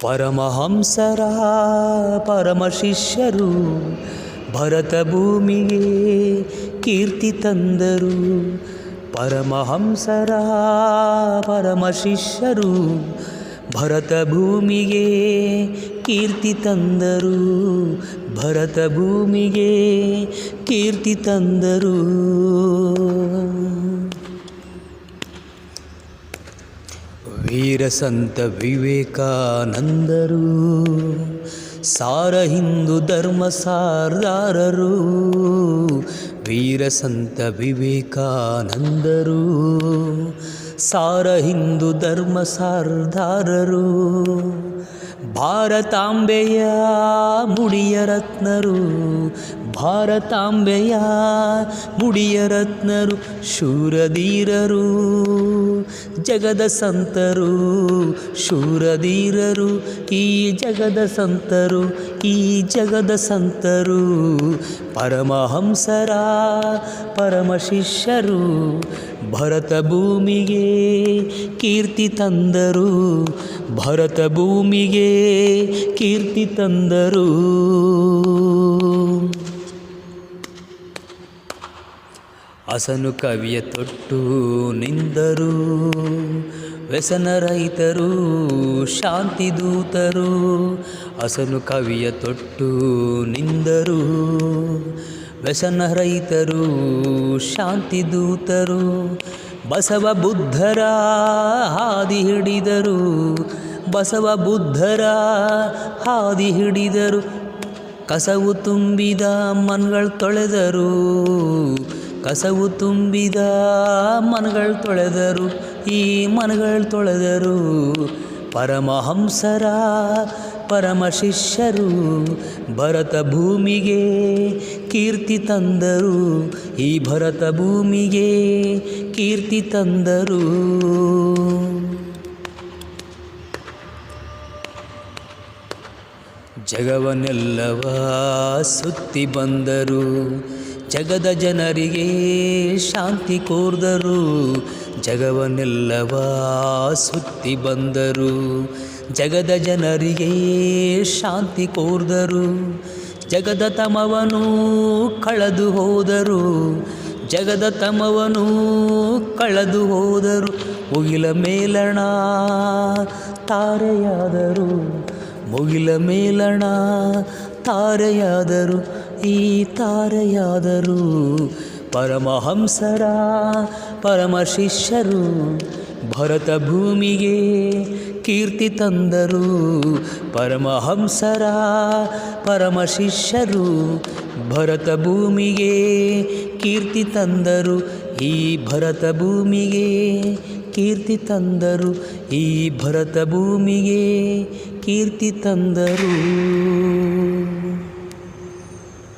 ಪರಮಹಂಸರ ಪರಮ ಶಿಷ್ಯರು ಭರತ ಭೂಮಿಗೆ ಕೀರ್ತಿ ತಂದರು. ಪರಮಹಂಸರ ಪರಮ ಶಿಷ್ಯರು ಭರತ ಭೂಮಿಗೆ ಕೀರ್ತಿ ತಂದರು. ಭರತ ಭೂಮಿಗೆ ಕೀರ್ತಿ ತಂದರು. ವೀರ ಸಂತ ವಿವೇಕಾನಂದರು ಸಾರ ಹಿಂದೂ ಧರ್ಮ ಸಾರದಾರರು ವೀರಸಂತ ವಿವೇಕಾನಂದರು ಸಾರ ಹಿಂದೂ ಧರ್ಮ ಸಾರದಾರರು ಭಾರತಾಂಬೆಯ ಮುಡಿಯ ರತ್ನರು ಭಾರತಾಂಬೆಯ ಮುಡಿಯ ರತ್ನರು ಶೂರಧೀರರು ಜಗದ ಸಂತರು ಶೂರಧೀರರು ಈ ಜಗದ ಸಂತರು ಈ ಜಗದ ಸಂತರು ಪರಮಹಂಸರ, ಪರಮಶಿಷ್ಯರು ಭರತ ಭೂಮಿಗೆ ಕೀರ್ತಿ ತಂದರು. ಭರತ ಭೂಮಿಗೆ ಕೀರ್ತಿ ತಂದರು. ಅಸನು ಕವಿಯ ತೊಟ್ಟು ನಿಂದರು. ವ್ಯಸನ ರೈತರು, ಶಾಂತಿ ದೂತರು, ಹಸನು ಕವಿಯ ತೊಟ್ಟು ನಿಂದರು. ವ್ಯಸನ ರೈತರು, ಶಾಂತಿ ದೂತರು, ಬಸವ ಬುದ್ಧರ ಹಾದಿ ಹಿಡಿದರು. ಬಸವ ಬುದ್ಧರ ಹಾದಿ ಹಿಡಿದರು. ಕಸವು ತುಂಬಿದ ಮನ್ಗಳು ತೊಳೆದರು. ಕಸವು ತುಂಬಿದ ಮನ್ಗಳು ತೊಳೆದರು. ಈ ಮನಗಳು ತೊಳೆದರು ಪರಮಹಂಸರ ಪರಮ ಶಿಷ್ಯರು ಭರತ ಭೂಮಿಗೆ ಕೀರ್ತಿ ತಂದರು. ಈ ಭರತ ಭೂಮಿಗೆ ಕೀರ್ತಿ ತಂದರು. ಜಗವನ್ನೆಲ್ಲವ ಸುತ್ತಿ ಬಂದರು. ಜಗದ ಜನರಿಗೆ ಶಾಂತಿ ಕೋರ್ದರು. ಜಗವನ್ನೆಲ್ಲವ ಸುತ್ತಿ ಬಂದರು. ಜಗದ ಜನರಿಗೆ ಶಾಂತಿ ಕೋರ್ದರು. ಜಗದ ತಮವನು ಕಳೆದು ಹೋದರು. ಜಗದ ತಮವನು ಕಳೆದು ಹೋದರು. ಮುಗಿಲ ಮೇಲಣ ತಾರೆಯಾದರು. ಮುಗಿಲ ಮೇಲಣ ತಾರೆಯಾದರು. ಈ ತಾರೆಯಾದರು. ಪರಮಹಂಸರ ಪರಮ ಶಿಷ್ಯರು ಭರತ ಭೂಮಿಗೆ ಕೀರ್ತಿ ತಂದರು. ಪರಮಹಂಸರ ಪರಮ ಶಿಷ್ಯರು ಭರತ ಭೂಮಿಗೆ ಕೀರ್ತಿ ತಂದರು. ಈ ಭರತ ಭೂಮಿಗೆ ಕೀರ್ತಿ ತಂದರು. ಈ ಭರತ ಭೂಮಿಗೆ ಕೀರ್ತಿ ತಂದರು.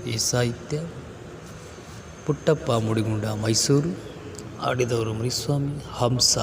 ಈ ಸಾಹಿತ್ಯ ಪುಟ್ಟಪ್ಪ ಮುಡಿಗುಂಡ ಮೈಸೂರು ಆಡಿದವರು ಮುನಿಸ್ವಾಮಿ ಹಂಸ